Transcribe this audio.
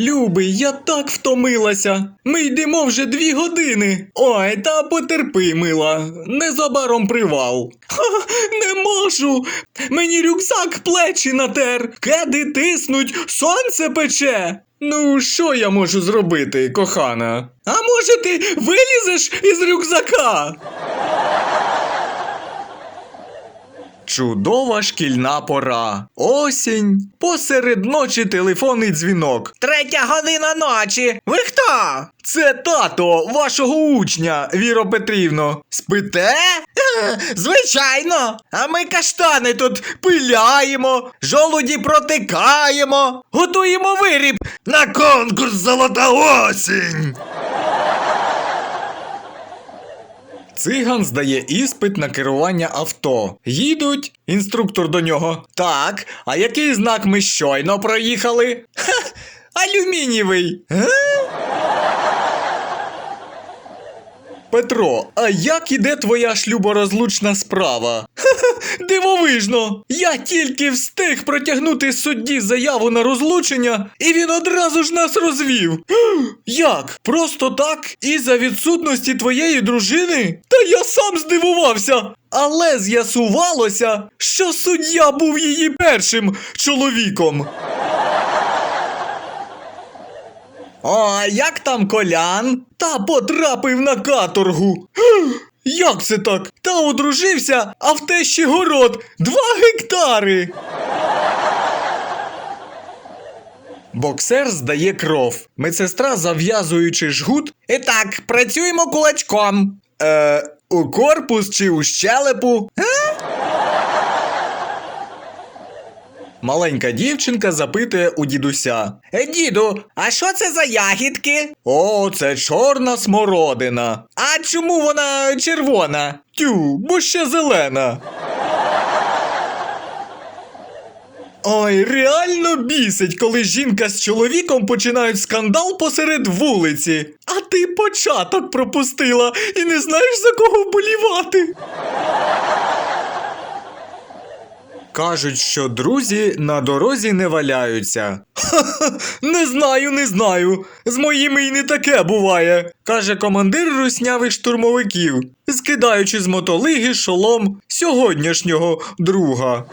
Любий, я так втомилася. Ми йдемо вже дві години. Ой, та потерпи, мила. Незабаром привал. Ха, не можу. Мені рюкзак плечі натер, кеди тиснуть, сонце пече. Ну, що я можу зробити, кохана? А може ти вилізеш із рюкзака? Чудова шкільна пора. Осінь. Посеред ночі телефонний дзвінок. Третя година ночі. Ви хто? Це тато вашого учня, Віро Петрівно. Спите? Звичайно. А ми каштани тут пиляємо, жолуді протикаємо, готуємо виріб на конкурс Золота осінь. Циган здає іспит на керування авто. Їдуть, інструктор до нього. Так, а який знак ми щойно проїхали? Ха, алюмінієвий. Е? Петро, а як іде твоя шлюборозлучна справа? Ха-ха, Дивовижно! Я тільки встиг протягнути судді заяву на розлучення, і він одразу ж нас розвів. Як? Просто так? І за відсутності твоєї дружини? Та я сам здивувався. Але з'ясувалося, що суддя був її першим чоловіком. О, як там колян? Та потрапив на каторгу. Як це так? Та одружився, а в тещі город два гектари. Боксер здає кров. Медсестра, зав'язуючи жгут, І так, працюємо кулачком. е, у корпус чи у щелепу. Маленька дівчинка запитує у дідуся. Е, Діду, а що це за ягідки? О, це чорна смородина. А чому вона червона? Тю, бо ще зелена. Ой, реально бісить, коли жінка з чоловіком починають скандал посеред вулиці. А ти початок пропустила і не знаєш за кого вболівати. Кажуть, що друзі на дорозі не валяються. Ха-ха, не знаю, не знаю. З моїми й не таке буває, каже командир руснявих штурмовиків, скидаючи з мотолиги шолом сьогоднішнього друга.